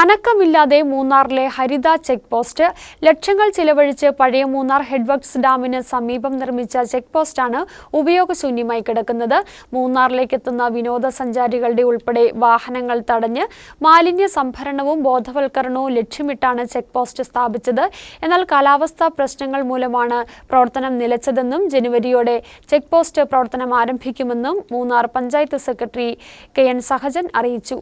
അനക്കമില്ലാതെ മൂന്നാറിലെ ഹരിത check post. ലക്ഷങ്ങൾ ചിലവഴിച്ച് പഴയ മൂന്നാർ ഹെഡ്വർക്സ് ഡാമിന് സമീപം നിർമ്മിച്ച ചെക്ക് പോസ്റ്റാണ് ഉപയോഗശൂന്യമായി കിടക്കുന്നത്. മൂന്നാറിലേക്ക് എത്തുന്ന വിനോദസഞ്ചാരികളുടെ ഉൾപ്പെടെ വാഹനങ്ങൾ തടഞ്ഞ് മാലിന്യ സംഭരണവും ബോധവൽക്കരണവും ലക്ഷ്യമിട്ടാണ് ചെക്ക് പോസ്റ്റ് സ്ഥാപിച്ചത്. എന്നാൽ കാലാവസ്ഥാ പ്രശ്നങ്ങൾ മൂലമാണ് പ്രവർത്തനം നിലച്ചതെന്നും ജനുവരിയോടെ ചെക്ക് പോസ്റ്റ് പ്രവർത്തനം ആരംഭിക്കുമെന്നും Munnar panchayat secretary K N Sahajan അറിയിച്ചു.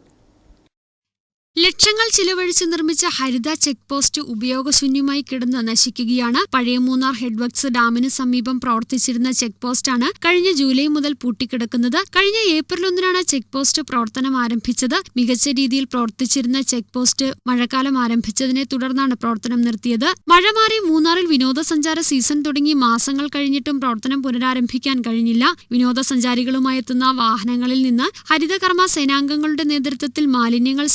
ലക്ഷങ്ങൾ ചിലവഴിച്ച് നിർമ്മിച്ച ഹരിത ചെക്ക് പോസ്റ്റ് ഉപയോഗശൂന്യമായി കിടന്ന് നശിക്കുകയാണ്. പഴയ മൂന്നാർ ഹെഡ്വർക്സ് ഡാമിന് സമീപം പ്രവർത്തിച്ചിരുന്ന ചെക്ക് പോസ്റ്റാണ് കഴിഞ്ഞ ജൂലൈ മുതൽ പൂട്ടിക്കിടക്കുന്നത്. കഴിഞ്ഞ ഏപ്രിൽ ഒന്നിനാണ് ചെക്ക് പോസ്റ്റ് പ്രവർത്തനം ആരംഭിച്ചത്. മികച്ച രീതിയിൽ പ്രവർത്തിച്ചിരുന്ന ചെക്ക് പോസ്റ്റ് മഴക്കാലം ആരംഭിച്ചതിനെ തുടർന്നാണ് പ്രവർത്തനം നിർത്തിയത്. മഴ മാറി മൂന്നാറിൽ വിനോദസഞ്ചാര സീസൺ തുടങ്ങി മാസങ്ങൾ കഴിഞ്ഞിട്ടും പ്രവർത്തനം പുനരാരംഭിക്കാൻ കഴിഞ്ഞില്ല. വിനോദസഞ്ചാരികളുമായി എത്തുന്ന വാഹനങ്ങളിൽ നിന്ന് ഹരിതകർമ്മ സേനാംഗങ്ങളുടെ നേതൃത്വത്തിൽ മാലിന്യങ്ങൾ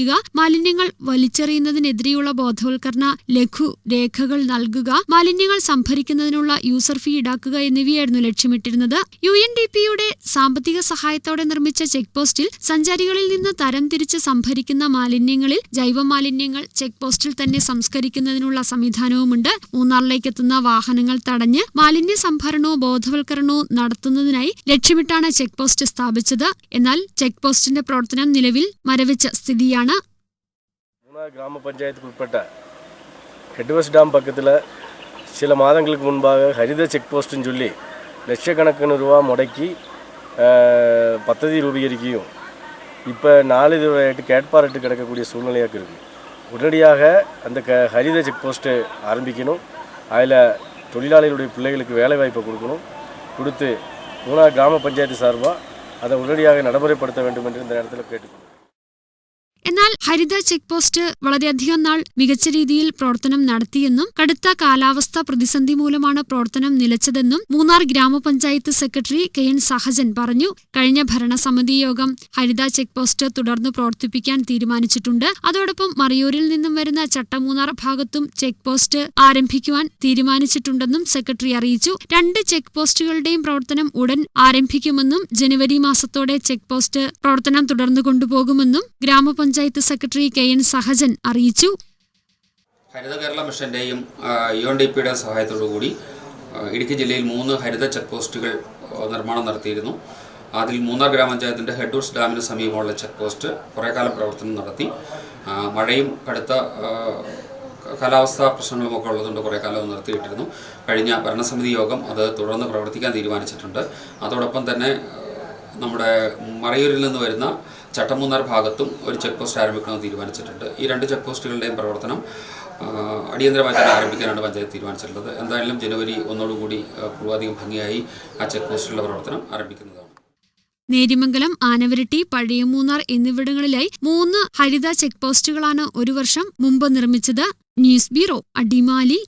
സംഭരിക്കുക മാലിന്യങ്ങൾ വലിച്ചെറിയുന്നതിനെതിരെയുള്ള ബോധവൽക്കരണ ലഘു രേഖകൾ നൽകുക. മാലിന്യങ്ങൾ സംഭരിക്കുന്നതിനുള്ള യൂസർ ഫീ ഈടാക്കുക എന്നിവയായിരുന്നു ലക്ഷ്യമിട്ടിരുന്നത്. യു എൻ ഡി പിയുടെ സാമ്പത്തിക സഹായത്തോടെ നിർമ്മിച്ച ചെക്ക് പോസ്റ്റിൽ സഞ്ചാരികളിൽ നിന്ന് തരംതിരിച്ച് സംഭരിക്കുന്ന മാലിന്യങ്ങളിൽ ജൈവ മാലിന്യങ്ങൾ ചെക്ക് പോസ്റ്റിൽ തന്നെ സംസ്കരിക്കുന്നതിനുള്ള സംവിധാനവുമുണ്ട്. മൂന്നാറിലേക്ക് എത്തുന്ന വാഹനങ്ങൾ തടഞ്ഞ് മാലിന്യ സംഭരണവും ബോധവൽക്കരണവും നടത്തുന്നതിനായി ലക്ഷ്യമിട്ടാണ് ചെക്ക് പോസ്റ്റ് സ്ഥാപിച്ചത്. എന്നാൽ ചെക്ക് പോസ്റ്റിന്റെ പ്രവർത്തനം നിലവിൽ മരവിച്ച സ്ഥിതിയാണ്. கிராம பஞ்சாயத்துக்கு உட்பட்ட ஹெட்வெஸ்ட் டேம் பக்கத்தில் சில மாதங்களுக்கு முன்பாக ஹரித செக் போஸ்ட்டுன்னு சொல்லி லட்சக்கணக்கான ரூபா முடக்கி பத்ததி ரூபீகரிக்கையும் இப்போ நாலு ரூபாய்ட்டு கேட்பாரட்டு கிடக்கக்கூடிய சூழ்நிலையாக இருக்குது உடனடியாக அந்த க ஹரித செக் போஸ்ட்டு ஆரம்பிக்கணும். அதில் தொழிலாளிகளுடைய பிள்ளைகளுக்கு வேலைவாய்ப்பை கொடுக்கணும். கொடுத்து மூணா கிராம பஞ்சாயத்து சார்பாக அதை உடனடியாக நடைமுறைப்படுத்த வேண்டும் என்று இந்த இடத்துல கேட்டுக்கொள்கிறேன். എന്നാൽ ഹരിത ചെക്ക് പോസ്റ്റ് വളരെയധികം നാൾ മികച്ച രീതിയിൽ പ്രവർത്തനം നടത്തിയെന്നും കടുത്ത കാലാവസ്ഥ പ്രതിസന്ധി മൂലമാണ് പ്രവർത്തനം നിലച്ചതെന്നും മൂന്നാർ ഗ്രാമപഞ്ചായത്ത് സെക്രട്ടറി കെ എൻ സഹജൻ പറഞ്ഞു. കഴിഞ്ഞ ഭരണസമിതി യോഗം ഹരിത ചെക്ക് പോസ്റ്റ് തുടർന്ന് പ്രവർത്തിപ്പിക്കാൻ തീരുമാനിച്ചിട്ടുണ്ട്. അതോടൊപ്പം മറിയൂരിൽ നിന്നും വരുന്ന ചട്ടമൂന്നാർ ഭാഗത്തും ചെക്ക് പോസ്റ്റ് ആരംഭിക്കുവാൻ തീരുമാനിച്ചിട്ടുണ്ടെന്നും സെക്രട്ടറി അറിയിച്ചു. രണ്ട് ചെക്ക് പോസ്റ്റുകളുടെയും പ്രവർത്തനം ഉടൻ ആരംഭിക്കുമെന്നും ജനുവരി മാസത്തോടെ ചെക്ക് പോസ്റ്റ് പ്രവർത്തനം തുടർന്നു കൊണ്ടുപോകുമെന്നും ഗ്രാമപഞ്ചായത്ത് സെക്രട്ടറി കെ എൻ സഹജൻ അറിയിച്ചു. ഹരിത കേരള മിഷന്റെയും യു എൻ ഡി പിയുടെ സഹായത്തോടുകൂടി ഇടുക്കി ജില്ലയിൽ മൂന്ന് ഹരിത ചെക്ക് പോസ്റ്റുകൾ നിർമ്മാണം നടത്തിയിരുന്നു. അതിൽ മൂന്നാർ ഗ്രാമപഞ്ചായത്തിന്റെ ഹെഡ്വർസ് ഡാമിന് സമീപമുള്ള ചെക്ക് പോസ്റ്റ് കുറേ കാലം പ്രവർത്തനം നടത്തി. മഴയും കടുത്ത കാലാവസ്ഥാ പ്രശ്നങ്ങളും ഒക്കെ ഉള്ളതുകൊണ്ട് കുറേ കാലം നിർത്തിയിട്ടിരുന്നു. കഴിഞ്ഞ ഭരണസമിതി യോഗം അത് തുടർന്ന് പ്രവർത്തിക്കാൻ തീരുമാനിച്ചിട്ടുണ്ട്. അതോടൊപ്പം തന്നെ നമ്മുടെ മറയൂരിൽ നിന്ന് വരുന്ന ചട്ടമൂന്നാർ ഭാഗത്തും ഒരു ചെക്ക് പോസ്റ്റ് ആരംഭിക്കണമെന്ന് തീരുമാനിച്ചിട്ടുണ്ട്. ഈ രണ്ട് ചെക്ക് പോസ്റ്റുകളുടെയും പ്രവർത്തനം അടിയന്തരമായി തന്നെ ആരംഭിക്കാനാണ് പഞ്ചായത്ത് തീരുമാനിച്ചിട്ടുള്ളത്. എന്തായാലും ജനുവരി ഒന്നോടുകൂടി പൂർവാധികം ഭംഗിയായി ആ ചെക്ക് പോസ്റ്റുകളുടെ പ്രവർത്തനം ആരംഭിക്കുന്നതാണ്. നേരിമംഗലം ആനവരട്ടി പഴയമൂന്നാർ എന്നിവിടങ്ങളിലായി മൂന്ന് ഹരിത ചെക്ക് പോസ്റ്റുകളാണ് ഒരു വർഷം മുമ്പ് നിർമ്മിച്ചത്. News bureau Adimali.